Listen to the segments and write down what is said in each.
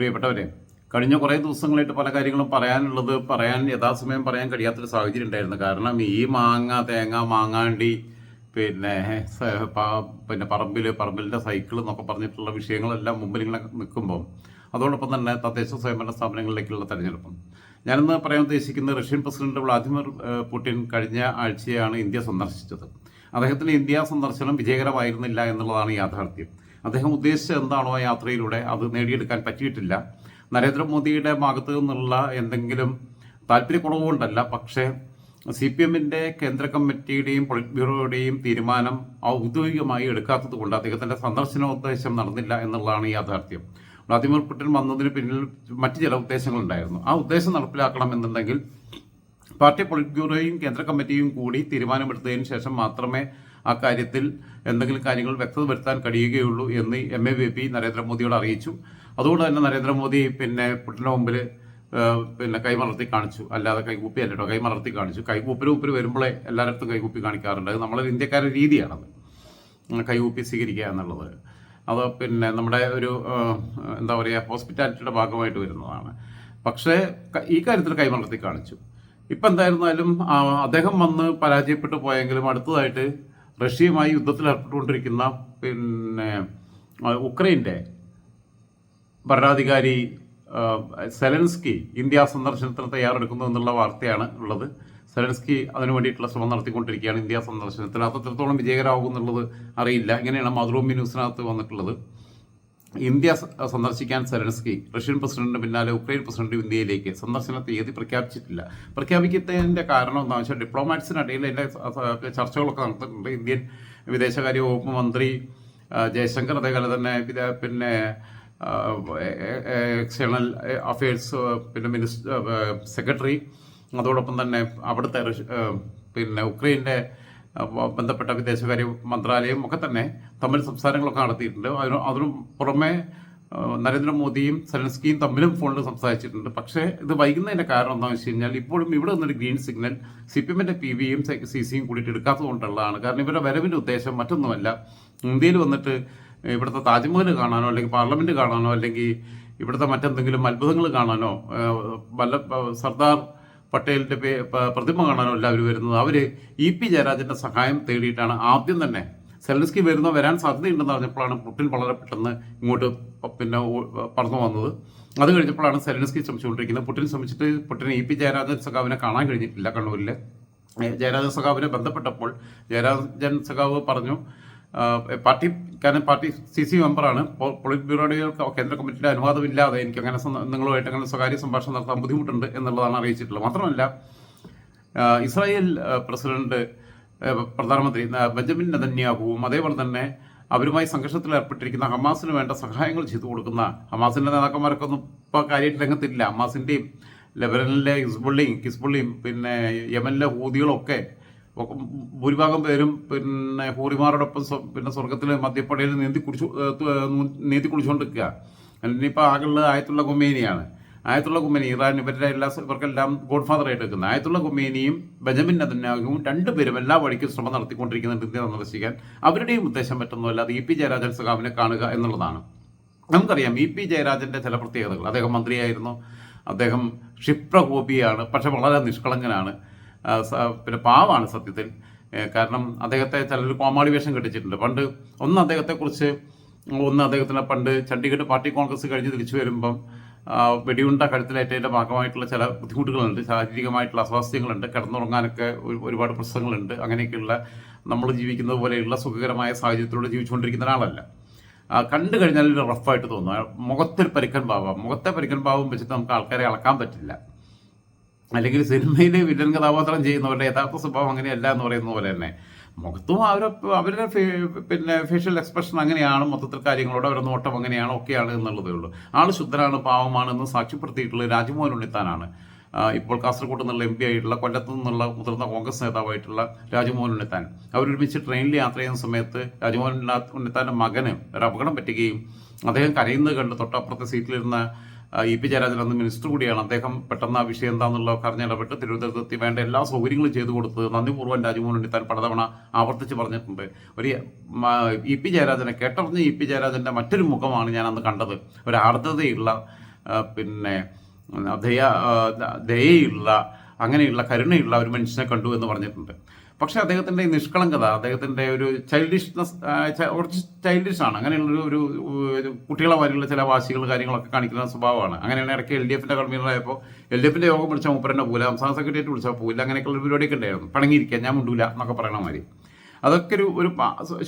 പ്രിയപ്പെട്ടവരെ കഴിഞ്ഞ കുറേ ദിവസങ്ങളായിട്ട് പല കാര്യങ്ങളും പറയാനുള്ളത് പറയാൻ യഥാസമയം പറയാൻ കഴിയാത്തൊരു സാഹചര്യം ഉണ്ടായിരുന്നു. കാരണം ഈ മാങ്ങ തേങ്ങ മാങ്ങാണ്ടി പിന്നെ പിന്നെ പറമ്പിൽ പറമ്പിലിന്റെ സൈക്കിൾ എന്നൊക്കെ പറഞ്ഞിട്ടുള്ള വിഷയങ്ങളെല്ലാം മുമ്പിൽ ഇങ്ങനെ നിൽക്കുമ്പോൾ അതോടൊപ്പം തന്നെ തദ്ദേശ സ്വയംഭരണ സ്ഥാപനങ്ങളിലേക്കുള്ള തെരഞ്ഞെടുപ്പും. ഞാനിന്ന് പറയാൻ ഉദ്ദേശിക്കുന്നത് റഷ്യൻ പ്രസിഡന്റ് വ്ളാദിമിർ പുടിൻ കഴിഞ്ഞ ആഴ്ചയാണ് ഇന്ത്യ സന്ദർശിച്ചത്. അദ്ദേഹത്തിന് ഇന്ത്യ സന്ദർശനം വിജയകരമായിരുന്നില്ല എന്നുള്ളതാണ് യാഥാർത്ഥ്യം. അദ്ദേഹം ഉദ്ദേശിച്ചത് എന്താണോ ആ യാത്രയിലൂടെ അത് നേടിയെടുക്കാൻ പറ്റിയിട്ടില്ല. നരേന്ദ്രമോദിയുടെ ഭാഗത്തു നിന്നുള്ള എന്തെങ്കിലും താല്പര്യക്കുറവുകൊണ്ടല്ല പക്ഷേ സി പി എമ്മിന്റെ കേന്ദ്ര കമ്മിറ്റിയുടെയും പൊളിറ്റ് ബ്യൂറോയുടെയും തീരുമാനം ഔദ്യോഗികമായി എടുക്കാത്തത് കൊണ്ട് അദ്ദേഹത്തിന്റെ സന്ദർശനോദ്ദേശം നടന്നില്ല എന്നുള്ളതാണ് യാഥാർത്ഥ്യം. വ്ളാദിമിർ പുടിൻ വന്നതിന് പിന്നിൽ മറ്റ് ചില ഉദ്ദേശങ്ങളുണ്ടായിരുന്നു. ആ ഉദ്ദേശം നടപ്പിലാക്കണം എന്നുണ്ടെങ്കിൽ പാർട്ടി പൊളിറ്റ് ബ്യൂറോയും കേന്ദ്ര കമ്മിറ്റിയും കൂടി തീരുമാനമെടുത്തതിന് ശേഷം മാത്രമേ ആ കാര്യത്തിൽ എന്തെങ്കിലും കാര്യങ്ങൾ വ്യക്തത വരുത്താൻ കഴിയുകയുള്ളൂ എന്ന് എം എ ബി പി നരേന്ദ്രമോദിയോട് അറിയിച്ചു. അതുകൊണ്ട് തന്നെ നരേന്ദ്രമോദി പിന്നെ പുട്ടിന് മുമ്പിൽ പിന്നെ കൈമലർത്തി കാണിച്ചു. അല്ലാതെ കൈകൂപ്പി അല്ലട്ടോ കൈമലർത്തി കാണിച്ചു. കൈകൂപ്പിന് ഉപ്പിൽ വരുമ്പോഴേ എല്ലായിടത്തും കൈകൂപ്പി കാണിക്കാറുണ്ട്. അത് നമ്മളെ ഇന്ത്യക്കാരുടെ രീതിയാണത്. കൈകൂപ്പി സ്വീകരിക്കുക എന്നുള്ളത്. അത് പിന്നെ നമ്മുടെ ഒരു എന്താ പറയുക ഹോസ്പിറ്റാലിറ്റിയുടെ ഭാഗമായിട്ട് വരുന്നതാണ്. പക്ഷേ ഈ കാര്യത്തിൽ കൈമലർത്തി കാണിച്ചു. ഇപ്പം എന്തായിരുന്നാലും അദ്ദേഹം വന്ന് പരാജയപ്പെട്ടു പോയെങ്കിലും അടുത്തതായിട്ട് റഷ്യയുമായി യുദ്ധത്തിൽ ഏർപ്പെട്ടുകൊണ്ടിരിക്കുന്ന പിന്നെ ഉക്രൈന്റെ ഭരണാധികാരി സെലൻസ്കി ഇന്ത്യ സന്ദർശനത്തിന് തയ്യാറെടുക്കുന്നു എന്നുള്ള വാർത്തയാണ് ഉള്ളത്. സെലൻസ്കി അതിനു വേണ്ടിയിട്ടുള്ള ശ്രമം നടത്തിക്കൊണ്ടിരിക്കുകയാണ് ഇന്ത്യ സന്ദർശനത്തിന്. അത് എത്രത്തോളം വിജയകരമാകും എന്നുള്ളത് അറിയില്ല. ഇങ്ങനെയാണ് മാതൃഭൂമി ന്യൂസിനകത്ത് വന്നിട്ടുള്ളത്. ഇന്ത്യ സന്ദർശിക്കാൻ സെലൻസ്കി റഷ്യൻ പ്രസിഡന്റിന് പിന്നാലെ ഉക്രൈൻ പ്രസിഡന്റ് ഇന്ത്യയിലേക്ക് സന്ദർശന തീയതി പ്രഖ്യാപിച്ചിട്ടില്ല. പ്രഖ്യാപിക്കുന്നതിന്റെ കാരണം എന്താണെന്ന് വെച്ചാൽ ഡിപ്ലോമാറ്റ്സിനിടയിൽ സ- ചർച്ചകളൊക്കെ നടത്തിയിട്ടുണ്ട് ഇന്ത്യൻ വിദേശകാര്യ വകുപ്പ് മന്ത്രി ജയശങ്കർ അതേപോലെ തന്നെ പിന്നെ എക്സ്റ്റേണൽ അഫയേഴ്സ് പിന്നെ മിനിസ്റ്റർ സെക്രട്ടറി അതോടൊപ്പം തന്നെ അവിടുത്തെ പിന്നെ ഉക്രൈന്റെ ബന്ധപ്പെട്ട വിദേശകാര്യ മന്ത്രാലയം ഒക്കെ തന്നെ തമ്മിൽ സംസാരങ്ങളൊക്കെ നടത്തിയിട്ടുണ്ട്. അതിന് അതിനു പുറമെ നരേന്ദ്രമോദിയും സെലൻസ്കിയും തമ്മിലും ഫോണിൽ സംസാരിച്ചിട്ടുണ്ട്. പക്ഷേ ഇത് വൈകുന്നതിന്റെ കാരണം എന്താണെന്ന് വെച്ച് കഴിഞ്ഞാൽ ഇപ്പോഴും ഇവിടെ നിന്നൊരു ഗ്രീൻ സിഗ്നൽ സി പി എമ്മിന്റെ പി വിയും സി സിയും കൂടിയിട്ട് എടുക്കാത്തത് കൊണ്ടുള്ളതാണ് കാരണം ഇവരുടെ വരവിന്റെ ഉദ്ദേശം മറ്റൊന്നുമല്ല. ഇന്ത്യയിൽ വന്നിട്ട് ഇവിടുത്തെ താജ്മഹൽ കാണാനോ അല്ലെങ്കിൽ പാർലമെന്റ് കാണാനോ അല്ലെങ്കിൽ ഇവിടുത്തെ മറ്റെന്തെങ്കിലും അത്ഭുതങ്ങൾ കാണാനോ വല്ല സർദാർ പട്ടേലിന്റെ പേ പ്രതിമ കാണാനോ അല്ല അവർ വരുന്നത്. അവർ ഇ പി ജയരാജന്റെ സഹായം തേടിയിട്ടാണ് ആദ്യം തന്നെ സെലൻസ്കി വരുന്ന വരാൻ സാധ്യതയുണ്ടെന്ന് പറഞ്ഞപ്പോഴാണ് പുട്ടിൻ വളരെ പെട്ടെന്ന് ഇങ്ങോട്ട് പിന്നെ പറന്നു വന്നത്. അത് കഴിഞ്ഞപ്പോഴാണ് സെലൻസ്കി ശ്രമിച്ചുകൊണ്ടിരിക്കുന്നത്. പുട്ടിൻ ശ്രമിച്ചിട്ട് പുട്ടിന് ഇ പി ജയരാജൻ സഖാവിനെ കാണാൻ കഴിഞ്ഞിട്ടില്ല കണ്ണൂരിൽ ജയരാജൻ സഖാവിനെ ബന്ധപ്പെട്ടപ്പോൾ ജയരാജൻ സഖാവ് പറഞ്ഞു പാർട്ടി കാരണം പാർട്ടി സി സി മെമ്പറാണ്. പോളിറ്റ് ബ്യൂറോയുടെ കേന്ദ്ര കമ്മിറ്റിയുടെ അനുവാദമില്ലാതെ എനിക്ക് അങ്ങനെ നിങ്ങളുമായിട്ട് അങ്ങനെ സ്വകാര്യ സംഭാഷണം നടത്താൻ ബുദ്ധിമുട്ടുണ്ട് എന്നുള്ളതാണ് അറിയിച്ചിട്ടുള്ളത്. മാത്രമല്ല ഇസ്രായേൽ പ്രസിഡന്റ് പ്രധാനമന്ത്രി ബെഞ്ചമിൻ നെതന്യാഹുവും അതേപോലെ തന്നെ അവരുമായി സംഘർഷത്തിൽ ഏർപ്പെട്ടിരിക്കുന്ന ഹമാസിന് വേണ്ട സഹായങ്ങൾ ചെയ്തു കൊടുക്കുന്ന ഹമാസിന്റെ നേതാക്കന്മാരൊക്കെ ഒന്നും ഇപ്പോൾ കാര്യമായിട്ട് രംഗത്തില്ല. ഹമാസിന്റെയും ലെബനനിലെ ഹിസ്ബുള്ളിയും കിസ്ബുള്ളിയും പിന്നെ യമനിലെ ഹൂതികളൊക്കെ ഭൂരിഭാഗം പേരും പിന്നെ ഹൂറിമാരോടൊപ്പം പിന്നെ സ്വർഗത്തിൽ മദ്യപ്പടയിൽ നീന്തി കുടിച്ചു നീന്തി കുടിച്ചുകൊണ്ടിരിക്കുക ഇനിയിപ്പോൾ ആകെയുള്ളത് ആയത്തുള്ള കുമ്മേനിയാണ് ആയത്തുള്ള കുമ്മേനി ഇറാൻ ഇവരുടെ എല്ലാ ഇവർക്കെല്ലാം ഗോഡ് ഫാദർ ആയിട്ട് എടുക്കുന്നത് ആയത്തുള്ള കുമ്മേനിയും ബെഞ്ചമിൻ നെതന്യാഹുവും രണ്ടുപേരും എല്ലാ വഴിക്കും ശ്രമം നടത്തിക്കൊണ്ടിരിക്കുന്നുണ്ട് ഇന്ത്യ സന്ദർശിക്കാൻ. അവരുടെയും ഉദ്ദേശം പറ്റുന്നതല്ല അത് ഇ പി ജയരാജൻ സഖാവിനെ കാണുക എന്നുള്ളതാണ്. നമുക്കറിയാം ഇ പി ജയരാജന്റെ ചില പ്രത്യേകതകൾ. അദ്ദേഹം മന്ത്രിയായിരുന്നു. അദ്ദേഹം ക്ഷിപ്രകോപിയാണ് പക്ഷെ വളരെ നിഷ്കളങ്കനാണ്. പിന്നെ പാവാണ് സത്യത്തിൽ. കാരണം അദ്ദേഹത്തെ ചിലർ കോമാളി വേഷം കെട്ടിച്ചിട്ടുണ്ട്. പണ്ട് ഒന്ന് അദ്ദേഹത്തെക്കുറിച്ച് ഒന്ന് അദ്ദേഹത്തിന്റെ പണ്ട് ചണ്ഡീഗഡ് പാർട്ടി കോൺഗ്രസ് കഴിഞ്ഞ് തിരിച്ചു വരുമ്പം വെടിയുണ്ട കഴുത്തിലേറ്റതിന്റെ ഭാഗമായിട്ടുള്ള ചില ബുദ്ധിമുട്ടുകളുണ്ട്. ശാരീരികമായിട്ടുള്ള അസ്വാസ്ഥ്യങ്ങളുണ്ട്. കിടന്നുറങ്ങാനൊക്കെ ഒരുപാട് പ്രശ്നങ്ങളുണ്ട്. അങ്ങനെയൊക്കെയുള്ള നമ്മൾ ജീവിക്കുന്നത് പോലെയുള്ള സുഖകരമായ സാഹചര്യത്തിലൂടെ ജീവിച്ചുകൊണ്ടിരിക്കുന്ന ഒരാളല്ല. കണ്ടു കഴിഞ്ഞാൽ റഫായിട്ട് തോന്നുന്നു മുഖത്തൊരു പരിക്കൻ ഭാവം മുഖത്തെ പരിക്കൻ ഭാവം വെച്ചിട്ട് നമുക്ക് ആൾക്കാരെ അളക്കാൻ പറ്റില്ല. അല്ലെങ്കിൽ സിനിമയിലെ വില്ലൻ കഥാപാത്രം ചെയ്യുന്നവരുടെ യഥാർത്ഥ സ്വഭാവം അങ്ങനെയല്ല എന്ന് പറയുന്നത് പോലെ തന്നെ. മുഖത്തും അവരെ അവരുടെ പിന്നെ ഫേഷ്യൽ എക്സ്പ്രഷൻ അങ്ങനെയാണ് മൊത്തത്തിൽ കാര്യങ്ങളോട് അവരുടെ നോട്ടം അങ്ങനെയാണ് ഒക്കെയാണ് എന്നുള്ളതേ ഉള്ളൂ. ആൾ ശുദ്ധനാണ് പാവമാണ് എന്ന് സാക്ഷ്യപ്പെടുത്തിയിട്ടുള്ളത് രാജ്മോഹൻ ഉണ്ണിത്താനാണ്. ഇപ്പോൾ കാസർഗോഡ് നിന്നുള്ള എം പി ആയിട്ടുള്ള കൊല്ലത്തു നിന്നുള്ള മുതിർന്ന കോൺഗ്രസ് നേതാവായിട്ടുള്ള രാജ്മോഹൻ ഉണ്ണിത്താൻ. അവരൊരുമിച്ച് ട്രെയിനിൽ യാത്ര ചെയ്യുന്ന സമയത്ത് രാജ്മോഹൻ ഉണ്ണാ- ഉണ്ണിത്താന്റെ മകന് ഒരു അപകടം പറ്റുകയും അദ്ദേഹം കരയുന്നത് കണ്ട് തൊട്ടപ്പുറത്തെ സീറ്റിലിരുന്ന ഇ പി ജയരാജൻ അന്ന് മിനിസ്റ്റർ കൂടിയാണ്. അദ്ദേഹം പെട്ടെന്ന് ആ വിഷയം എന്താണെന്നുള്ളതൊക്കെ അറിഞ്ഞിടപെട്ട് തിരുവനന്തപുരത്ത് വേണ്ട എല്ലാ സൗകര്യങ്ങളും ചെയ്തു കൊടുത്ത് നന്ദിപൂർവം രാജ്മോഹൻ ഉണ്ണിത്താൻ പലതവണ ആവർത്തിച്ച് പറഞ്ഞിട്ടുണ്ട്. ഒരു ഇ പി ജയരാജനെ കേട്ടറിഞ്ഞ ഇ പി ജയരാജന്റെ മറ്റൊരു മുഖമാണ് ഞാൻ അന്ന് കണ്ടത്. ഒരു ആർദ്രതയുള്ള പിന്നെ ദയ ദയുള്ള അങ്ങനെയുള്ള കരുണയുള്ള ഒരു മനുഷ്യനെ കണ്ടു എന്ന് പറഞ്ഞിട്ടുണ്ട്. പക്ഷേ അദ്ദേഹത്തിന്റെ ഈ നിഷ്കളങ്കത അദ്ദേഹത്തിന്റെ ഒരു ചൈൽഡിഷ്നെസ് കുറച്ച് ചൈൽഡിഷ് ആണ്. അങ്ങനെയുള്ള ഒരു ഒരു കുട്ടികളെ മാതിരിയുള്ള ചില വാശികൾ കാര്യങ്ങളൊക്കെ കാണിക്കുന്ന സ്വഭാവമാണ്. അങ്ങനെയാണ് ഇടയ്ക്ക് എൽ ഡി എഫിന്റെ കൺവീനറായപ്പോൾ എൽ ഡി എഫിന്റെ യോഗം വിളിച്ചാൽ മൂപ്പരന്റെ പോലെ സംസ്ഥാന സെക്രട്ടേറിയറ്റ് വിളിച്ചാൽ പോകില്ല അങ്ങനെയൊക്കെയുള്ള പരിപാടിയൊക്കെ ഉണ്ടായിരുന്നു. പണങ്ങിയിരിക്കുക ഞാൻ മുണ്ടൂല എന്നൊക്കെ പറയണ മാതിരി. അതൊക്കെ ഒരു ഒരു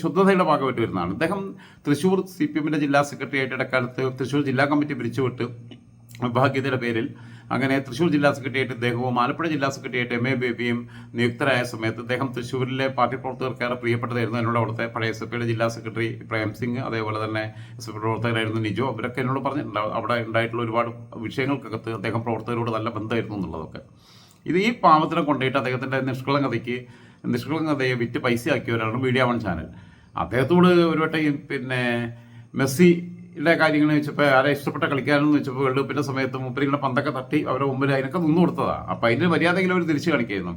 ശുദ്ധതയുടെ ഭാഗമായിട്ട് വരുന്നതാണ്. അദ്ദേഹം തൃശ്ശൂർ സി പി എമ്മിന്റെ ജില്ലാ സെക്രട്ടറി ആയിട്ട് ഇടക്കാലത്ത് തൃശ്ശൂർ ജില്ലാ കമ്മിറ്റി പിരിച്ചുവിട്ട് വിഭാഗ്യതയുടെ പേരിൽ അങ്ങനെ തൃശ്ശൂർ ജില്ലാ സെക്രട്ടേറിയറ്റ് ഇദ്ദേഹവും ആലപ്പുഴ ജില്ലാ സെക്രട്ടേറിയറ്റ് എം എ ബേബിയും നിയുക്തരായ സമയത്ത് അദ്ദേഹം തൃശ്ശൂരിലെ പാർട്ടി പ്രവർത്തകർക്കേറെ പ്രിയപ്പെട്ടതായിരുന്നു എന്നോട് അവിടുത്തെ പഴയ എസ് എഫ് ജില്ലാ സെക്രട്ടറി പ്രേം സിംഗ് അതേപോലെ തന്നെ എസ് എഫ് പ്രവർത്തകരായിരുന്നു നിജോ. അവരൊക്കെ എന്നോട് പറഞ്ഞിട്ടുണ്ട്. അവിടെ ഉണ്ടായിട്ടുള്ള ഒരുപാട് വിഷയങ്ങൾക്കകത്ത് അദ്ദേഹം പ്രവർത്തകരോട് നല്ല ബന്ധമായിരുന്നു എന്നുള്ളതൊക്കെ. ഇത് ഈ പാവത്തിനെ കൊണ്ടുപോയിട്ട് അദ്ദേഹത്തിന്റെ നിഷ്കളങ്കതയ്ക്ക് നിഷ്കളങ്കതയെ വിറ്റ് പൈസയാക്കിയവരാണ് മീഡിയ വൺ ചാനൽ. അദ്ദേഹത്തോട് ഒരു വട്ടം പിന്നെ പിന്നെ മെസ്സിയുടെ കാര്യങ്ങൾ വെച്ചപ്പോൾ ആരെ ഇഷ്ടപ്പെട്ട കളിക്കാരെന്ന് വെച്ചപ്പോൾ വേൾഡ് കപ്പിന്റെ സമയത്ത് മൂപ്പരിങ്ങനെ പന്തൊക്കെ തട്ടി അവരെ മുമ്പിൽ അതിനൊക്കെ നിന്ന് കൊടുത്തതാണ് അപ്പം അതിന് മര്യാദയെങ്കിലും അവർ തിരിച്ചു കാണിക്കായിരുന്നു.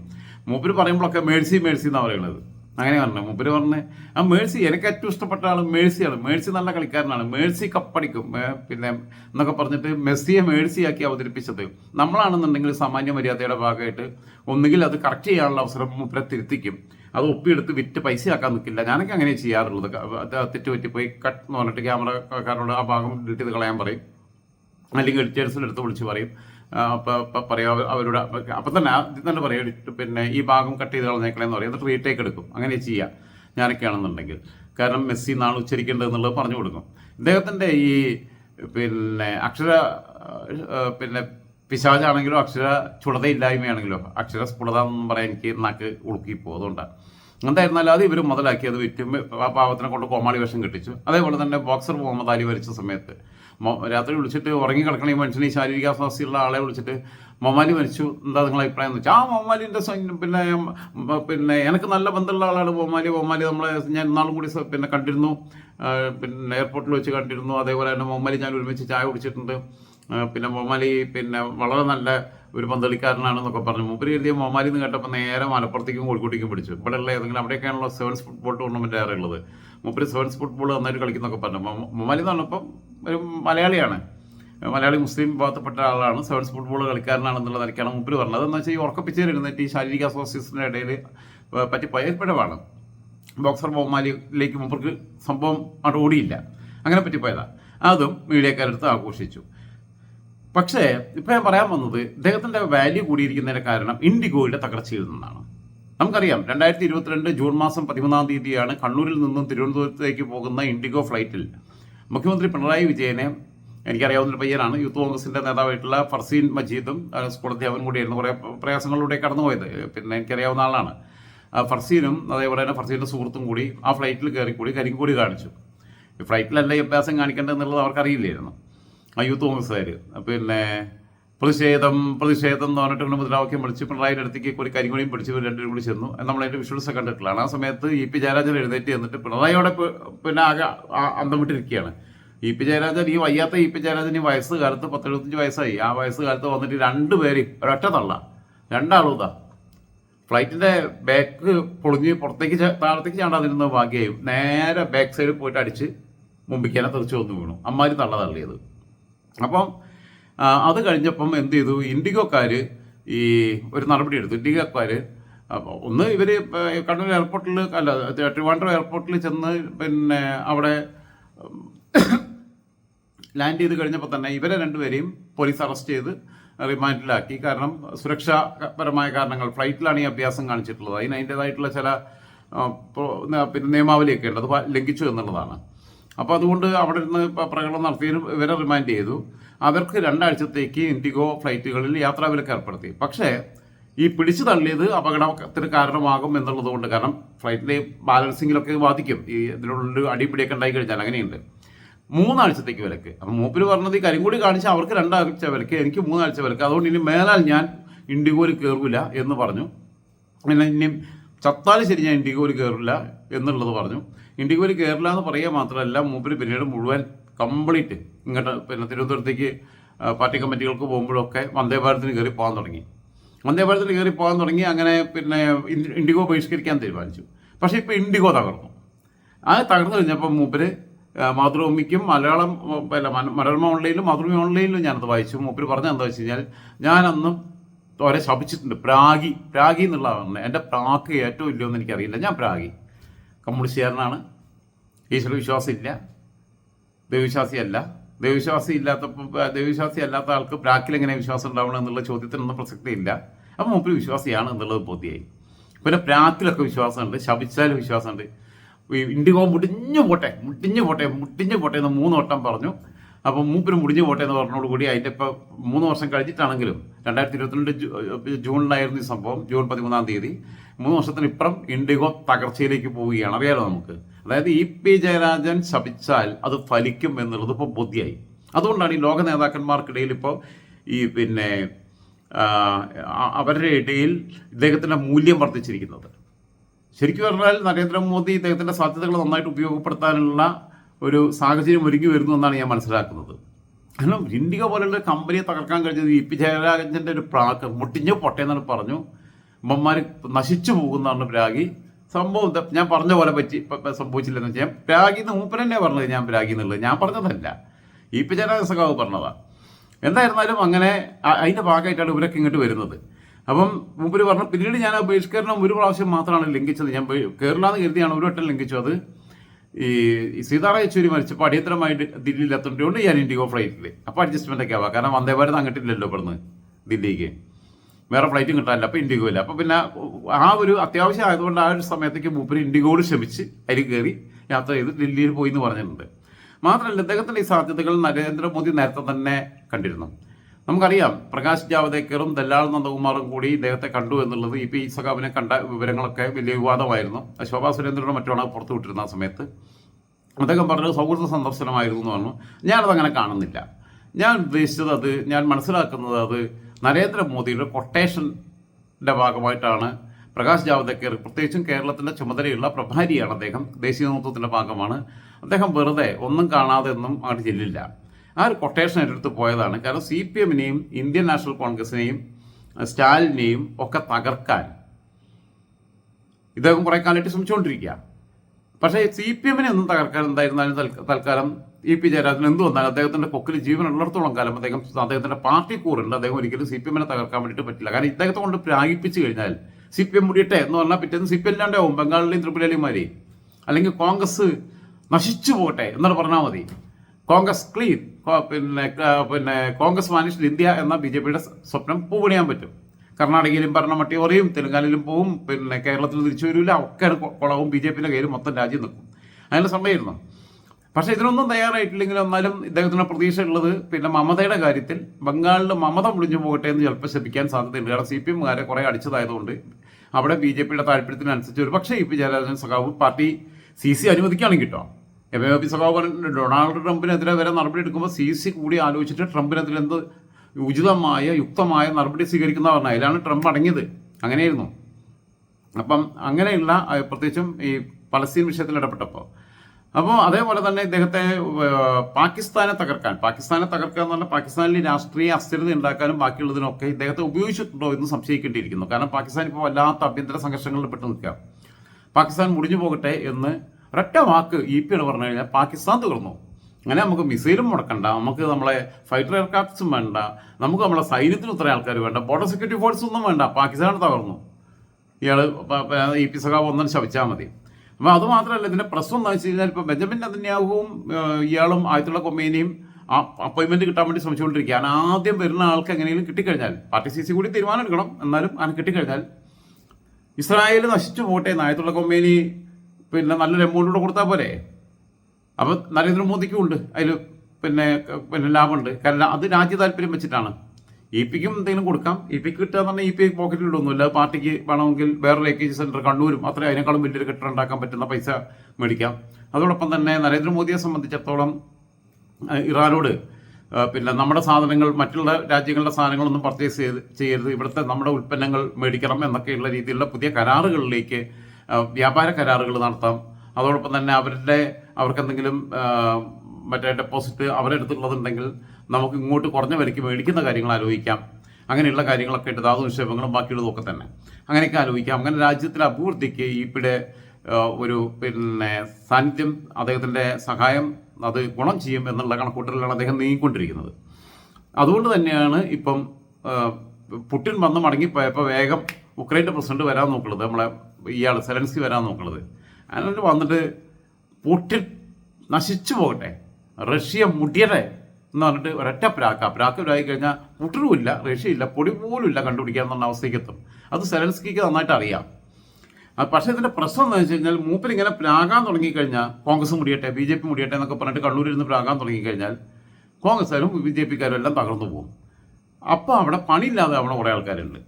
മൂപ്പര് പറയുമ്പോഴൊക്കെ മേഴ്സി മേഴ്സി എന്നാണ് പറയുന്നത് അങ്ങനെ പറഞ്ഞു. മൂപ്പര് പറഞ്ഞ് ആ മേഴ്സി എനിക്ക് ഏറ്റവും ഇഷ്ടപ്പെട്ട ആൾ മേഴ്സിയാണ്. മേഴ്സി നല്ല കളിക്കാരനാണ്. മേഴ്സി കപ്പടിക്കും പിന്നെ എന്നൊക്കെ പറഞ്ഞിട്ട് മെസ്സിയെ മേഴ്സിയാക്കി അവതരിപ്പിച്ചത്. നമ്മളാണെന്നുണ്ടെങ്കിൽ സാമാന്യ മര്യാദയുടെ ഭാഗമായിട്ട് ഒന്നുകിൽ അത് കറക്റ്റ് ചെയ്യാനുള്ള അവസരം മൂപ്പരെ തിരുത്തിക്കും. അത് ഒപ്പിയെടുത്ത് വിറ്റ് പൈസ ആക്കാൻ നിൽക്കില്ല. ഞാനൊക്കെ അങ്ങനെ ചെയ്യാറുള്ളത്. തെറ്റ് പറ്റിപ്പോയി. കട്ട് എന്ന് പറഞ്ഞിട്ട് ക്യാമറക്കാരോട് ആ ഭാഗം ഡിലീറ്റ് ചെയ്ത് കളയാൻ പറയും. അല്ലെങ്കിൽ എഡിറ്റേഴ്സിന്റെ അടുത്ത് വിളിച്ച് പറയും. പറയാം അവരുടെ അപ്പം തന്നെ തന്നെ പറയും. "എഡിറ്റ് പിന്നെ ഈ ഭാഗം കട്ട് ചെയ്ത് കളഞ്ഞേക്കണേന്ന് പറയും. എന്നിട്ട് റീടേക്ക് എടുക്കും. അങ്ങനെ ചെയ്യാം. ഞാനൊക്കെയാണെന്നുണ്ടെങ്കിൽ. കാരണം മെസ്സി നാൾ ഉച്ചരിക്കേണ്ടത് എന്നുള്ളത് പറഞ്ഞു കൊടുക്കും. ഇദ്ദേഹത്തിന്റെ ഈ പിന്നെ അക്ഷര പിന്നെ പിശാചാണെങ്കിലോ അക്ഷര ചുടതയില്ലായ്മയാണെങ്കിലോ അക്ഷര സ്ഫുടത എന്ന് പറയാൻ എനിക്ക് നാക്ക് ഉളുക്കിപ്പോ അതുകൊണ്ടാണ് എന്തായിരുന്നാലും അത് ഇവർ മുതലാക്കി അത് വിറ്റും ആ പാവത്തിനെ കൊണ്ട് കോമാളി വേഷം കെട്ടിച്ചു. അതേപോലെ തന്നെ ബോക്സർ മുഹമ്മദ് അലി വരിച്ച സമയത്ത് രാത്രി വിളിച്ചിട്ട് ഉറങ്ങി കിടക്കണ ഈ മനുഷ്യനെ ഈ ശാരീരികാസ്വാസ്ഥയുള്ള ആളെ വിളിച്ചിട്ട് മൊമാലി മരിച്ചു. എന്താ നിങ്ങളെ അഭിപ്രായം എന്ന് വെച്ചാൽ ആ മൊമാലിന്റെ പിന്നെ പിന്നെ എനിക്ക് നല്ല ബന്ധമുള്ള ആളാണ് മൊമാലി. മൊമാലി നമ്മളെ ഞാൻ ഇന്നാളും കൂടി പിന്നെ കണ്ടിരുന്നു. പിന്നെ എയർപോർട്ടിൽ വെച്ച് കണ്ടിരുന്നു. അതേപോലെ തന്നെ മൊമാലി ഞാൻ ഒരുമിച്ച് ചായ കുടിച്ചിട്ടുണ്ട്. പിന്നെ മൊമാലി പിന്നെ വളരെ നല്ല ഒരു പന്തളിക്കാരനാണെന്നൊക്കെ പറഞ്ഞു. മൂപ്പര് എഴുതിയ മൊമാലി എന്ന് കേട്ടപ്പോൾ നേരെ മലപ്പുറത്തേക്കും കോഴിക്കോട്ടേക്കും പിടിച്ചു. ഇവിടെയുള്ള ഏതെങ്കിലും അവിടെയൊക്കെയാണല്ലോ സെവൻസ് ഫുട്ബോൾ ടൂർണമെന്റ് ഏറെ ഉള്ളത്. മൂപ്പര് സെവൻസ് ഫുട്ബോൾ നന്നായിട്ട് കളിക്കുന്നൊക്കെ പറഞ്ഞു. മൊമാലി എന്ന് പറഞ്ഞപ്പം ഒരു മലയാളിയാണ്. മലയാളി മുസ്ലിം വിഭാഗത്തിൽപ്പെട്ട ആളാണ്. സെവൻസ് ഫുട്ബോൾ കളിക്കാരനാണെന്നുള്ള നിലയ്ക്കാണ് മുമ്പിൽ പറഞ്ഞത്. അതെന്ന് വെച്ചാൽ ഈ ഉറക്കപ്പിച്ച് ഇരുന്നിട്ട് ഈ ശാരീരിക അസോസിയേഷന്റെ ഇടയിൽ പറ്റിപ്പോയ പിഴവാണ്. ബോക്സർ ബഹുമാലിയിലേക്ക് മുമ്പർക്ക് സംഭവം അവിടെ ഓടിയില്ല. അങ്ങനെ പറ്റിപ്പോയതാണ് അതും മീഡിയക്കാരെടുത്ത് ആഘോഷിച്ചു. പക്ഷേ ഇപ്പം ഞാൻ പറയാൻ വന്നത് ഇദ്ദേഹത്തിന്റെ വാല്യൂ കൂടിയിരിക്കുന്നതിന്റെ കാരണം ഇൻഡിഗോയുടെ തകർച്ചയിൽ നിന്നാണ്. നമുക്കറിയാം രണ്ടായിരത്തി ഇരുപത്തിരണ്ട് ജൂൺ മാസം പതിമൂന്നാം തീയതിയാണ് കണ്ണൂരിൽ നിന്നും തിരുവനന്തപുരത്തേക്ക് പോകുന്ന ഇൻഡിഗോ ഫ്ലൈറ്റിൽ മുഖ്യമന്ത്രി പിണറായി വിജയനെ എനിക്കറിയാവുന്ന ഒരു പയ്യനാണ്. യൂത്ത് കോൺഗ്രസിന്റെ നേതാവായിട്ടുള്ള ഫർസീൻ മജീദും സ്കൂൾ അധ്യാപകൻ കൂടിയായിരുന്നു കുറേ പ്രയാസങ്ങളിലൂടെ കടന്നുപോയത്. പിന്നെ എനിക്കറിയാവുന്ന ആളാണ്. ഫർസീനും അതേപോലെ തന്നെ ഫർസീന്റെ സുഹൃത്തും കൂടി ആ ഫ്ലൈറ്റിൽ കയറി കൂടി കരിങ്കൂടി കാണിച്ചു. ഈ ഫ്ലൈറ്റിലല്ല ഈ അഭ്യാസം കാണിക്കേണ്ടതെന്നുള്ളത് അവർക്കറിയില്ലായിരുന്നു. ആ യൂത്ത് കോൺഗ്രസ്സുകാർ പിന്നെ പ്രതിഷേധം പ്രതിഷേധം എന്ന് പറഞ്ഞിട്ട് കൊണ്ട് മുദ്രാവാക്യം വിളിച്ച് പിണറായിയുടെ അടുത്തേക്ക് ഒരു കരിങ്കൊടിയും പിടിച്ച് രണ്ടുപേരും കൂടി ചെന്നു. നമ്മളതിന്റെ വിഷ്വൽസ് കണ്ടിട്ടുള്ളതാണ്. ആ സമയത്ത് ഇ പി ജയരാജൻ എഴുന്നേറ്റ് എന്നിട്ട് പിണറായിയോടെ പിന്നെ ആകെ അന്തം വിട്ടിരിക്കുകയാണ്. ഇ പി ജയരാജൻ ഈ വയ്യാത്ത ഇ പി ജയരാജൻ ഈ വയസ്സ് കാലത്ത് പത്തെഴുപത്തഞ്ച് വയസ്സായി. ആ വയസ്സ് കാലത്ത് വന്നിട്ട് രണ്ടുപേരും ഒരൊറ്റ തള്ള രണ്ടാളും ഇതാ ഫ്ലൈറ്റിന്റെ ബാക്ക് പൊളിഞ്ഞ് പുറത്തേക്ക് താഴത്തേക്ക് ചാണ്ടാതിരുന്ന ഭാഗ്യമായും നേരെ ബാക്ക് സൈഡിൽ പോയിട്ട് അടിച്ച് മുമ്പിക്കാനെ തെറിച്ച് വന്ന് വീണു. അമ്മാര് തള്ള തള്ളിയത്. അപ്പം അത് കഴിഞ്ഞപ്പം എന്ത് ചെയ്തു? ഇൻഡിഗോക്കാർ ഈ ഒരു നടപടി എടുത്തു. ഇൻഡിഗോക്കാർ ഒന്ന് ഇവർ കണ്ണൂർ എയർപോർട്ടിൽ അല്ല ട്രിവാൻഡ്രം എയർപോർട്ടിൽ ചെന്ന് പിന്നെ അവിടെ ലാൻഡ് ചെയ്ത് കഴിഞ്ഞപ്പോൾ തന്നെ ഇവരെ രണ്ടുപേരെയും പോലീസ് അറസ്റ്റ് ചെയ്ത് റിമാൻഡിലാക്കി. കാരണം സുരക്ഷാപരമായ കാരണങ്ങൾ ഫ്ലൈറ്റിലാണ് ഈ അഭ്യാസം കാണിച്ചിട്ടുള്ളത്. അതിന് അതിന്റെതായിട്ടുള്ള ചില പിന്നെ നിയമാവലിയൊക്കെ ഉണ്ട്. അത് ലംഘിച്ചു എന്നുള്ളതാണ്. അപ്പോൾ അതുകൊണ്ട് അവിടെ പ- പ്രകടനം നടത്തിയതിനും ഇവരെ റിമാൻഡ് ചെയ്തു. അവർക്ക് രണ്ടാഴ്ചത്തേക്ക് ഇൻഡിഗോ ഫ്ലൈറ്റുകളിൽ യാത്രാ വിലക്ക് ഏർപ്പെടുത്തി. പക്ഷേ ഈ പിടിച്ചു തള്ളിയത് അപകടത്തിന് കാരണമാകും എന്നുള്ളത് കൊണ്ട് കാരണം ഫ്ലൈറ്റിലെ ബാലൻസിങ്ങിലൊക്കെ ബാധിക്കും. ഈ ഇതിനുള്ളിൽ അടിപിടിയൊക്കെ ഉണ്ടായി കഴിഞ്ഞാൽ അങ്ങനെയുണ്ട്. മൂന്നാഴ്ചത്തേക്ക് വിലക്ക്. അപ്പം മൂപ്പര് പറഞ്ഞത് ഈ കരിങ്കൂടി കാണിച്ച് അവർക്ക് രണ്ടാഴ്ച വിലക്ക് എനിക്ക് മൂന്നാഴ്ച വിലക്ക്. അതുകൊണ്ട് ഇനി മേലാൽ ഞാൻ ഇൻഡിഗോയിൽ കയറില്ല എന്ന് പറഞ്ഞു. പിന്നെ ഇനി ചത്താലും ശരി ഞാൻ ഇൻഡിഗോയിൽ കയറില്ല എന്നുള്ളത് പറഞ്ഞു. ഇൻഡിഗോയിൽ കയറില്ല എന്ന് പറയുക മാത്രമല്ല മൂപ്പര് പിന്നീട് മുഴുവൻ കംപ്ലീറ്റ് ഇങ്ങോട്ട് പിന്നെ തിരുവനന്തപുരത്തേക്ക് പാർട്ടി കമ്മിറ്റികൾക്ക് പോകുമ്പോഴൊക്കെ വന്ദേ ഭാരതിന് കയറി പോകാൻ തുടങ്ങി. വന്ദേ ഭാരതിന് കയറി പോകാൻ തുടങ്ങി അങ്ങനെ പിന്നെ ഇൻ- ഇൻഡിഗോ ബഹിഷ്കരിക്കാൻ തീരുമാനിച്ചു. പക്ഷേ ഇപ്പോൾ ഇൻഡിഗോ തകർന്നു. ആ തകർന്നു കഴിഞ്ഞപ്പോൾ മൂപ്പര് മാതൃഭൂമിക്കും മലയാളം അല്ല മന- മനോരമ ഓൺലൈനിലും മാതൃഭൂമി ഓൺലൈനിലും ഞാനത് വായിച്ചു. മൂപ്പര് പറഞ്ഞത് എന്താ വെച്ച് കഴിഞ്ഞാൽ ഞാനന്ന് അവരെ ശപിച്ചിട്ടുണ്ട്. പ്രാഗി പ്രാഗി എന്നുള്ളതാണ് എന്റെ പ്രാക്ക് ഏറ്റവും ഇല്ലയോ എനിക്കറിയില്ല. ഞാൻ പ്രാഗി. കമ്മ്യൂണിസ്റ്റുകാരനാണ്. ഈശ്വര വിശ്വാസം ഇല്ല ദൈവവിശ്വാസിയല്ല. ദൈവവിശ്വാസി ഇല്ലാത്ത ദൈവവിശ്വാസി അല്ലാത്ത ആൾക്ക് പ്രാക്കിൽ എങ്ങനെ വിശ്വാസം ഉണ്ടാവണം എന്നുള്ള ചോദ്യത്തിനൊന്നും പ്രസക്തിയില്ല. അപ്പം മൂപ്പര് വിശ്വാസിയാണ് എന്നുള്ളത് ബോധ്യമായി പിന്നെ പ്രാക്കിലൊക്കെ വിശ്വാസമുണ്ട്. ശപിച്ചാൽ വിശ്വാസമുണ്ട്. ഇൻഡിഗോ മുടിഞ്ഞു പോട്ടെ മുടിഞ്ഞു പോട്ടെ മുടിഞ്ഞു പോട്ടെ എന്ന് മൂന്ന് വട്ടം പറഞ്ഞു. അപ്പോൾ മൂപ്പര് മുടിഞ്ഞു പോട്ടെ എന്ന് പറഞ്ഞോട് കൂടി അതിന്റെ ഇപ്പോൾ മൂന്ന് വർഷം കഴിഞ്ഞിട്ടാണെങ്കിലും രണ്ടായിരത്തി ഇരുപത്തിരണ്ട് ജൂണിലായിരുന്നു ഈ സംഭവം ജൂൺ പതിമൂന്നാം തീയതി. മൂന്ന് വർഷത്തിന് ഇപ്പുറം ഇൻഡിഗോ തകർച്ചയിലേക്ക് പോവുകയാണ്. അറിയാലോ നമുക്ക്. അതായത് ഇ പി ജയരാജൻ ശപിച്ചാൽ അത് ഫലിക്കും എന്നുള്ളത് ഇപ്പോൾ ബുദ്ധിയായി അതുകൊണ്ടാണ് ഈ ലോക നേതാക്കന്മാർക്കിടയിൽ ഇപ്പോൾ ഈ പിന്നെ അവരുടെ ഇടയിൽ ഇദ്ദേഹത്തിന്റെ മൂല്യം വർദ്ധിച്ചിരിക്കുന്നത്. ശരിക്കും പറഞ്ഞാൽ നരേന്ദ്രമോദി ഇദ്ദേഹത്തിന്റെ സാധ്യതകൾ നന്നായിട്ട് ഉപയോഗപ്പെടുത്താനുള്ള ഒരു സാഹചര്യം ഒരുങ്ങി വരുന്നു എന്നാണ് ഞാൻ മനസ്സിലാക്കുന്നത്. കാരണം ഇൻഡിക പോലുള്ള കമ്പനിയെ തകർക്കാൻ കഴിഞ്ഞത് ഇ പി ജയരാജന്റെ ഒരു പ്രാക്ക് മുട്ടിഞ്ഞു പൊട്ടേന്നാണ് പറഞ്ഞു. അമ്മമാർ നശിച്ചു പോകുന്നതാണ് പ്രാഗി സംഭവം ഞാൻ പറഞ്ഞ പോലെ പറ്റി സംഭവിച്ചില്ലെന്ന് വെച്ചാൽ പ്രാഗി എന്ന് മൂപ്പൻ തന്നെ പറഞ്ഞത് ഞാൻ പ്രാഗി എന്നുള്ളത്. ഞാൻ പറഞ്ഞതല്ല. ഇ പി ജയരാജ സഖാവ് പറഞ്ഞതാണ് എന്തായിരുന്നാലും അങ്ങനെ അതിന്റെ ഭാഗമായിട്ടാണ് ഇവരൊക്കെ ഇങ്ങോട്ട് വരുന്നത്. അപ്പം മുമ്പ് പറഞ്ഞു പിന്നീട് ഞാൻ ബഹിഷ്കരണം ഒരു പ്രാവശ്യം മാത്രമാണ് ലംഘിച്ചത്. ഞാൻ കേരള എന്ന് കരുതിയാണ് ഒരു വട്ടം ലംഘിച്ചു അത് ഈ സീതാറാം യെച്ചൂരി മരിച്ചപ്പോൾ അടിയന്തരമായിട്ട് ദില്ലിയിൽ എത്തേണ്ടതുകൊണ്ട് ഞാൻ ഇൻഡിഗോ ഫ്ലൈറ്റിൽ അപ്പോൾ അഡ്ജസ്റ്റ്മെന്റ് ഒക്കെ ആവാം. കാരണം വന്ദേ ഭാരത് അങ്ങോട്ടില്ലല്ലോ ഇവിടുന്ന് ദില്ലിക്ക്. വേറെ ഫ്ലൈറ്റും കിട്ടാനില്ല. അപ്പോൾ ഇൻഡിഗോ ഇല്ല അപ്പോൾ പിന്നെ ആ ഒരു അത്യാവശ്യം ആയതുകൊണ്ട് ആ ഒരു സമയത്തേക്ക് മൂപ്പര് ഇൻഡിഗോട് ക്ഷമിച്ച് അതിൽ കയറി യാത്ര ചെയ്ത് ദില്ലിയിൽ പോയി എന്ന് പറഞ്ഞിട്ടുണ്ട്. മാത്രമല്ല ഇദ്ദേഹത്തിന്റെ ഈ സാധ്യതകൾ നരേന്ദ്രമോദി നേരത്തെ തന്നെ കണ്ടിരുന്നു. നമുക്കറിയാം പ്രകാശ് ജാവദേക്കറും ദല്ലാൽ നന്ദകുമാറും കൂടി ഇദ്ദേഹത്തെ കണ്ടു എന്നുള്ളത് ഇ പി സഖാബിനെ കണ്ട വിവരങ്ങളൊക്കെ വലിയ വിവാദമായിരുന്നു. ശോഭാ അത് പുറത്തു വിട്ടിരുന്ന ആ സമയത്ത്. അദ്ദേഹം പറഞ്ഞത് സൗഹൃദ സന്ദർശനമായിരുന്നു എന്ന് പറഞ്ഞു. ഞാനത് അങ്ങനെ കാണുന്നില്ല. ഞാൻ ഉദ്ദേശിച്ചത് അത് ഞാൻ മനസ്സിലാക്കുന്നത് അത് നരേന്ദ്രമോദിയുടെ കൊട്ടേഷന്റെ ഭാഗമായിട്ടാണ് പ്രകാശ് ജാവദേക്കർ പ്രത്യേകിച്ചും കേരളത്തിന്റെ ചുമതലയുള്ള പ്രഭാരിയാണ് അദ്ദേഹം. ദേശീയ നേതൃത്വത്തിന്റെ ഭാഗമാണ്. അദ്ദേഹം വെറുതെ ഒന്നും കാണാതെ ഒന്നും അങ്ങോട്ട് ചെല്ലില്ല. ആ ഒരു കൊട്ടേഷൻ എടുത്ത് പോയതാണ്. കാരണം സി പി എമ്മിനെയും ഇന്ത്യൻ നാഷണൽ കോൺഗ്രസിനെയും സ്റ്റാലിനെയും ഒക്കെ തകർക്കാൻ ഇദ്ദേഹം കുറേ കാലമായിട്ട് ശ്രമിച്ചുകൊണ്ടിരിക്കുക. പക്ഷേ സി പി എമ്മിനെ ഒന്നും തകർക്കാൻ എന്തായിരുന്നാലും തൽക്കാലം ഇ പി ജയരാജൻ എന്ത് വന്നാലും അദ്ദേഹത്തിന്റെ പൊക്കിൽ ജീവൻ ഉള്ളിടത്തോളം കാലം അദ്ദേഹം അദ്ദേഹത്തിന്റെ പാർട്ടി കൂറുണ്ട്. അദ്ദേഹം ഒരിക്കലും സി പി എമ്മിനെ തകർക്കാൻ വേണ്ടിയിട്ട് പറ്റില്ല. കാരണം ഇദ്ദേഹത്തെ കൊണ്ട് പ്രാഗിപ്പിച്ചു കഴിഞ്ഞാൽ സി പി എം മുടിയട്ടെ എന്ന് പറഞ്ഞാൽ പിറ്റേന്ന് സി പി എല്ലാണ്ടാവും ബംഗാളിലെയും ത്രിപുരയിലെയുമാരി. അല്ലെങ്കിൽ കോൺഗ്രസ് നശിച്ചു പോകട്ടെ എന്നാണ് പറഞ്ഞാൽ മതി. കോൺഗ്രസ് ക്ലീൻ പിന്നെ പിന്നെ കോൺഗ്രസ് മാനിഷ്ഡ് ഇന്ത്യ എന്ന ബി ജെ പിയുടെ സ്വപ്നം പൂവണിയാൻ പറ്റും. കർണാടകയിലും ഭരണം മട്ടിയോറിയും തെലുങ്കാനയിലും പോവും പിന്നെ കേരളത്തിൽ തിരിച്ചു വരില്ല ഒക്കെ കുളവും ബി ജെ പിയുടെ കയ്യിൽ മൊത്തം രാജ്യം നിൽക്കും. അങ്ങനെ സമയമായിരുന്നു. പക്ഷേ ഇതിനൊന്നും തയ്യാറായിട്ടില്ലെങ്കിലും എന്നാലും ഇദ്ദേഹത്തിന് പ്രതീക്ഷ ഉള്ളത് പിന്നെ മമതയുടെ കാര്യത്തിൽ ബംഗാളിൽ മമത മുടിഞ്ഞു പോകട്ടെ എന്ന് ചിലപ്പോൾ ശപിക്കാൻ സാധ്യതയുണ്ട്. കാരണം സി പി എമ്മുകാരെ കുറേ അടിച്ചതായതുകൊണ്ട് അവിടെ ബി ജെ പിയുടെ താല്പര്യത്തിനനുസരിച്ച് ഒരു പക്ഷേ ഇ പി ജയരാജൻ സഖാവ് പാർട്ടി സി സി അനുവദിക്കുകയാണെങ്കിൽ കേട്ടോ. എം എ പി സഖാവ് പറഞ്ഞിട്ടുണ്ട് ഡൊണാൾഡ് ട്രംപിനെതിരെ വരെ നടപടി എടുക്കുമ്പോൾ സി സി കൂടി ആലോചിച്ചിട്ട് ട്രംപിനെതിരെ എന്ത് ഉചിതമായ യുക്തമായ നടപടി സ്വീകരിക്കുന്ന പറഞ്ഞാൽ അതിലാണ് ട്രംപ് അടങ്ങിയത്. അങ്ങനെയായിരുന്നു. അപ്പം അങ്ങനെയുള്ള പ്രത്യേകിച്ചും ഈ പലസ്തീൻ വിഷയത്തിൽ ഇടപെട്ടപ്പോൾ അപ്പോൾ അതേപോലെ തന്നെ ഇദ്ദേഹത്തെ പാകിസ്ഥാനെ തകർക്കാൻ പാകിസ്ഥാനെ തകർക്കുക എന്ന് പറഞ്ഞാൽ പാകിസ്ഥാനിൽ രാഷ്ട്രീയ അസ്ഥിരത ഉണ്ടാക്കാനും ബാക്കിയുള്ളതിനൊക്കെ ഇദ്ദേഹത്തെ ഉപയോഗിച്ചിട്ടുണ്ടോ എന്ന് സംശയിക്കേണ്ടിയിരിക്കുന്നു. കാരണം പാകിസ്ഥാൻ ഇപ്പോൾ വല്ലാത്ത ആഭ്യന്തര സംഘർഷങ്ങളിൽ പെട്ട് നിൽക്കുക. പാകിസ്ഥാൻ മുടിഞ്ഞു പോകട്ടെ എന്ന് ഒരൊറ്റ വാക്ക് ഇ പി എന്ന് പറഞ്ഞു കഴിഞ്ഞാൽ പാകിസ്ഥാൻ തീർന്നു അങ്ങനെ നമുക്ക് മിസൈലും മുടക്കണ്ട നമുക്ക് നമ്മളെ ഫൈറ്റർ എയർക്രാഫ്റ്റ്സും വേണ്ട നമുക്ക് നമ്മളെ സൈന്യത്തിന് ഇത്ര ആൾക്കാർ വേണ്ട ബോർഡർ സെക്യൂരിറ്റി ഫോഴ്സ് ഒന്നും വേണ്ട പാകിസ്ഥാൻ തകർന്നു. ഇയാൾ ഇ പി സഖാവ് ഒന്നും ശവിച്ചാൽ മതി. അപ്പോൾ അത് മാത്രമല്ല ഇതിന്റെ പ്രശ്നം എന്ന് വെച്ച് കഴിഞ്ഞാൽ ഇപ്പോൾ ബെഞ്ചമിൻ നദന്യാഹുവും ഇയാളും ആയിട്ടുള്ള കൊമ്മേനിയും ആ അപ്പോയിന്റ്മെന്റ് കിട്ടാൻ വേണ്ടി ശ്രമിച്ചുകൊണ്ടിരിക്കുകയാണ്. ആദ്യം വരുന്ന ആൾക്ക് എങ്ങനെയെങ്കിലും കിട്ടിക്കഴിഞ്ഞാൽ പാർട്ടി സി സി കൂടി തീരുമാനം എടുക്കണം എന്നാലും അങ്ങനെ കിട്ടിക്കഴിഞ്ഞാൽ ഇസ്രായേൽ നശിച്ചു പോട്ടെ നായത്തുള്ള കൊമ്മേനി പിന്നെ നല്ലൊരു എമൗണ്ട് കൂടെ കൊടുത്താൽ പോരെ? അപ്പോൾ നരേന്ദ്രമോദിക്കും ഉണ്ട്. അതിൽ പിന്നെ പിന്നെ ലാഭമുണ്ട്. കാരണം അത് രാജ്യ താല്പര്യം വെച്ചിട്ടാണ്. ഇ പിക്കും എന്തെങ്കിലും കൊടുക്കാം. ഇ പിക്ക് കിട്ടുക എന്ന് പറഞ്ഞാൽ ഇ പി പോക്കറ്റിലിടൊന്നുമില്ല പാർട്ടിക്ക് വേണമെങ്കിൽ വേറെ എ സെന്റർ കണ്ണൂരും അത്ര അതിനേക്കാളും വലിയൊരു കെട്ടിടം ഉണ്ടാക്കാൻ പറ്റുന്ന പൈസ മേടിക്കാം. അതോടൊപ്പം തന്നെ നരേന്ദ്രമോദിയെ സംബന്ധിച്ചിടത്തോളം ഇറാനോട് പിന്നെ നമ്മുടെ സാധനങ്ങൾ മറ്റുള്ള രാജ്യങ്ങളുടെ സാധനങ്ങളൊന്നും പർച്ചേസ് ചെയ്ത് ചെയ്യരുത്. ഇവിടുത്തെ നമ്മുടെ ഉൽപ്പന്നങ്ങൾ മേടിക്കണം എന്നൊക്കെയുള്ള രീതിയിലുള്ള പുതിയ കരാറുകളിലേക്ക് വ്യാപാര കരാറുകൾ നടത്താം. അതോടൊപ്പം തന്നെ അവരുടെ അവർക്ക് എന്തെങ്കിലും മറ്റേ ഡെപ്പോസിറ്റ് അവരുടെ അടുത്തുള്ളതുണ്ടെങ്കിൽ നമുക്ക് ഇങ്ങോട്ട് കുറഞ്ഞ വിലയ്ക്ക് മേടിക്കുന്ന കാര്യങ്ങൾ ആലോചിക്കാം. അങ്ങനെയുള്ള കാര്യങ്ങളൊക്കെ ഉണ്ട്. ധാതു നിക്ഷേപങ്ങളും ബാക്കിയുള്ളതൊക്കെ തന്നെ. അങ്ങനെയൊക്കെ ആലോചിക്കാം. അങ്ങനെ രാജ്യത്തിലെ അഭിവൃദ്ധിക്ക് ഈപ്പിടെ ഒരു പിന്നെ സാന്നിധ്യം അദ്ദേഹത്തിന്റെ സഹായം അത് ഗുണം ചെയ്യും എന്നുള്ള കണക്കൂട്ടലിലാണ് അദ്ദേഹം നീങ്ങിക്കൊണ്ടിരിക്കുന്നത്. അതുകൊണ്ട് തന്നെയാണ് ഇപ്പം പുട്ടിൻ വന്ന് മടങ്ങിപ്പോയപ്പോൾ വേഗം ഉക്രൈന്റെ പ്രസിഡന്റ് വരാൻ നോക്കുന്നത്. നമ്മളെ ഇയാൾ സെലൻസ്കി വരാൻ നോക്കുന്നത് അങ്ങനെ വന്നിട്ട് പൊട്ടി നശിച്ചു പോകട്ടെ. റഷ്യ മുടിയട്ടെ എന്ന് പറഞ്ഞിട്ട് ഒരൊറ്റ പ്രാക്ക. പ്രാക്ക് ഒരായി കഴിഞ്ഞാൽ റഷ്യ റഷ്യയില്ല പൊടി പോലും ഇല്ല കണ്ടുപിടിക്കാൻ പറഞ്ഞ അവസ്ഥയ്ക്ക് എത്തും അത് സെലൻസ്കിക്ക് നന്നായിട്ട് അറിയാം. പക്ഷേ ഇതിന്റെ പ്രശ്നം എന്ന് വെച്ച് കഴിഞ്ഞാൽ മൂപ്പിൽ ഇങ്ങനെ പ്രാകാൻ തുടങ്ങിക്കഴിഞ്ഞാൽ കോൺഗ്രസ് മുടിയട്ടെ ബി ജെ പി മുടിയട്ടെ എന്നൊക്കെ പറഞ്ഞിട്ട് കണ്ണൂരിൽ പ്രാകാൻ തുടങ്ങിക്കഴിഞ്ഞാൽ കോൺഗ്രസ്സുകാരും ബി ജെ പിക്കാരും എല്ലാം തകർന്നു പോകും. അപ്പോൾ അവിടെ പണിയില്ലാതെ അവിടെ കുറേ ആൾക്കാരുണ്ട്.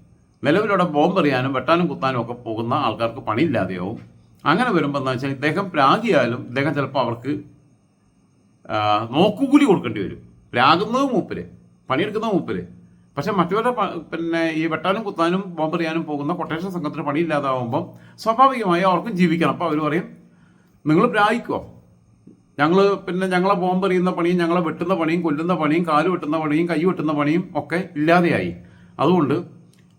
നിലവിലവിടെ ബോംബെറിയാനും വെട്ടാനും കുത്താനും ഒക്കെ പോകുന്ന ആൾക്കാർക്ക് പണിയില്ലാതെയാവും. അങ്ങനെ വരുമ്പോൾ എന്താ വെച്ചാൽ ഇദ്ദേഹം രാഗിയാലും ഇദ്ദേഹം ചിലപ്പോൾ അവർക്ക് നോക്കുകൂലി കൊടുക്കേണ്ടി വരും. രാഗുന്നത് മൂപ്പര് പണിയെടുക്കുന്നത് മൂപ്പര് പക്ഷെ മറ്റവരുടെ പിന്നെ ഈ വെട്ടാനും കുത്താനും ബോംബെറിയാനും പോകുന്ന കൊട്ടേഷൻ സംഘത്തിന് പണിയില്ലാതാവുമ്പം സ്വാഭാവികമായി അവർക്കും ജീവിക്കണം. അപ്പോൾ അവർ പറയും നിങ്ങൾ പ്രായിക്കോ. ഞങ്ങൾ പിന്നെ ഞങ്ങളെ ബോംബെറിയുന്ന പണിയും ഞങ്ങളെ വെട്ടുന്ന പണിയും കൊല്ലുന്ന പണിയും കാൽ വെട്ടുന്ന പണിയും കൈ വെട്ടുന്ന പണിയും ഒക്കെ ഇല്ലാതെയായി. അതുകൊണ്ട്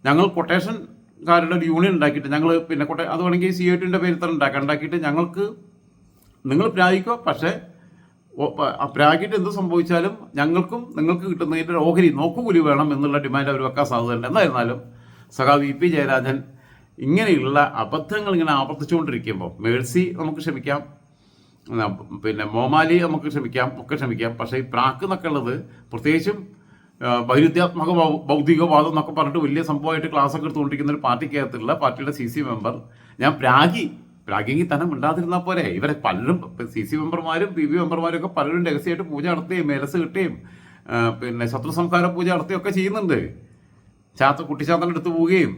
ഞങ്ങൾ കൊട്ടേഷൻകാരുടെ ഒരു യൂണിയൻ ഉണ്ടാക്കിയിട്ട് ഞങ്ങൾ പിന്നെ കൊട്ടേ അത് വേണമെങ്കിൽ സി ഐ ടിന്റെ പേരിൽ തന്നെ ഉണ്ടാക്കാം. ഉണ്ടാക്കിയിട്ട് ഞങ്ങൾക്ക് നിങ്ങൾ പ്രായിക്കോ പക്ഷേ പ്രാഗിട്ട് എന്ത് സംഭവിച്ചാലും ഞങ്ങൾക്കും നിങ്ങൾക്ക് കിട്ടുന്നതിന്റെ ഓഹരി നോക്കുകൂലി വേണം എന്നുള്ള ഡിമാൻഡ് അവർ വെക്കാൻ സാധ്യതയുണ്ട്. എന്നായിരുന്നാലും സഖാ വി പി ജയരാജൻ ഇങ്ങനെയുള്ള അബദ്ധങ്ങൾ ഇങ്ങനെ ആവർത്തിച്ചുകൊണ്ടിരിക്കുമ്പോൾ മേഴ്സി നമുക്ക് ക്ഷമിക്കാം. പിന്നെ മോമാലി നമുക്ക് ക്ഷമിക്കാം ഒക്കെ ക്ഷമിക്കാം. പക്ഷേ ഈ പ്രാക്ക് എന്നൊക്കെ ഉള്ളത് പ്രത്യേകിച്ചും വൈരുദ്ധ്യാത്മക ഭൗതികവാദം എന്നൊക്കെ പറഞ്ഞിട്ട് വലിയ സംഭവമായിട്ട് ക്ലാസ് ഒക്കെ എടുത്തുകൊണ്ടിരിക്കുന്ന ഒരു പാർട്ടിക്കകത്തുള്ള പാർട്ടിയുടെ സി സി മെമ്പർ. ഞാൻ പ്രാഗി പ്രാഗിങ്ങി തന്നെ മിണ്ടാതിരുന്നാൽ പോരെ. ഇവരെ പലരും സി സി മെമ്പർമാരും പി ബി മെമ്പർമാരും ഒക്കെ പലരും രഹസ്യമായിട്ട് പൂജ നടത്തുകയും മേലസ് കിട്ടുകയും പിന്നെ ശത്രു സംസ്കാര പൂജ നടത്തുകയും ഒക്കെ ചെയ്യുന്നുണ്ട്. ചാത്ത കുട്ടിച്ചാത്തന്റെ അടുത്ത് പോവുകയും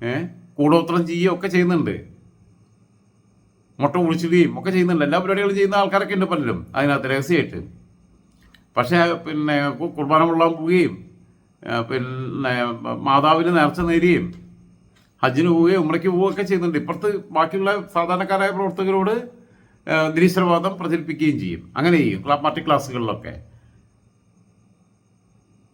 ഏഹ് കൂടോത്രം ചെയ്യുകയും ഒക്കെ ചെയ്യുന്നുണ്ട്. മുട്ട കുളിച്ചിടുകയും ഒക്കെ ചെയ്യുന്നുണ്ട്. എല്ലാ പരിപാടികളും ചെയ്യുന്ന ആൾക്കാരൊക്കെ ഉണ്ട് പലരും. അതിനകത്ത് രഹസ്യമായിട്ട്. പക്ഷേ പിന്നെ കുർബാന കൊള്ളാൻ പോവുകയും പിന്നെ മാതാവിന് നേർച്ച നേരുകയും ഹജ്ജിന് പോവുകയും ഉമ്മയ്ക്ക് പോവുകയൊക്കെ ചെയ്യുന്നുണ്ട്. ഇപ്പുറത്ത് ബാക്കിയുള്ള സാധാരണക്കാരായ പ്രവർത്തകരോട് നിരീശ്വരവാദം പ്രചരിപ്പിക്കുകയും ചെയ്യും. അങ്ങനെ ചെയ്യും. Party ക്ലാസ്സുകളിലൊക്കെ.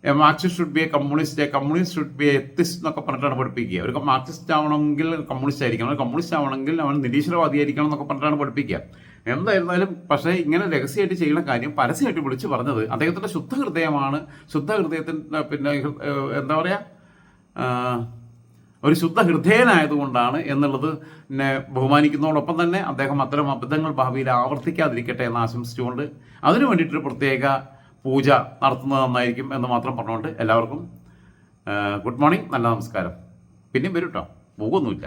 Marxist should be a communist communist should be a atheist എന്നൊക്കെ പറഞ്ഞിട്ടാണ് പഠിപ്പിക്കുക. ഒരു മാർക്സിസ്റ്റ് ആവണമെങ്കിൽ കമ്മ്യൂണിസ്റ്റ് ആയിരിക്കണം. കമ്മ്യൂണിസ്റ്റ് ആവണമെങ്കിൽ അവൻ നിരീശ്വരവാദിയായിരിക്കണം എന്നൊക്കെ പറഞ്ഞിട്ടാണ് പഠിപ്പിക്കുക. എന്തായിരുന്നാലും പക്ഷേ ഇങ്ങനെ രഹസ്യമായിട്ട് ചെയ്യുന്ന കാര്യം പരസ്യമായിട്ട് വിളിച്ചു പറഞ്ഞത് അദ്ദേഹത്തിന്റെ ശുദ്ധ ഹൃദയമാണ് ശുദ്ധ ഹൃദയത്തിന്റെ പിന്നെ എന്താ പറയുക ഒരു ശുദ്ധ ഹൃദയനായതുകൊണ്ടാണ് എന്നുള്ളത് എന്നെ ബഹുമാനിക്കുന്നതോടൊപ്പം തന്നെ അദ്ദേഹം അത്തരം അബദ്ധങ്ങൾ ഭാവിയിൽ ആവർത്തിക്കാതിരിക്കട്ടെ എന്ന് ആശംസിച്ചുകൊണ്ട് അതിനു വേണ്ടിയിട്ടൊരു പ്രത്യേക പൂജ നടത്തുന്നത് നന്നായിരിക്കും എന്ന് മാത്രം പറഞ്ഞുകൊണ്ട് എല്ലാവർക്കും ഗുഡ് മോർണിംഗ് നല്ല നമസ്കാരം. പിന്നെയും വരും കേട്ടോ പോകുമൊന്നുമില്ല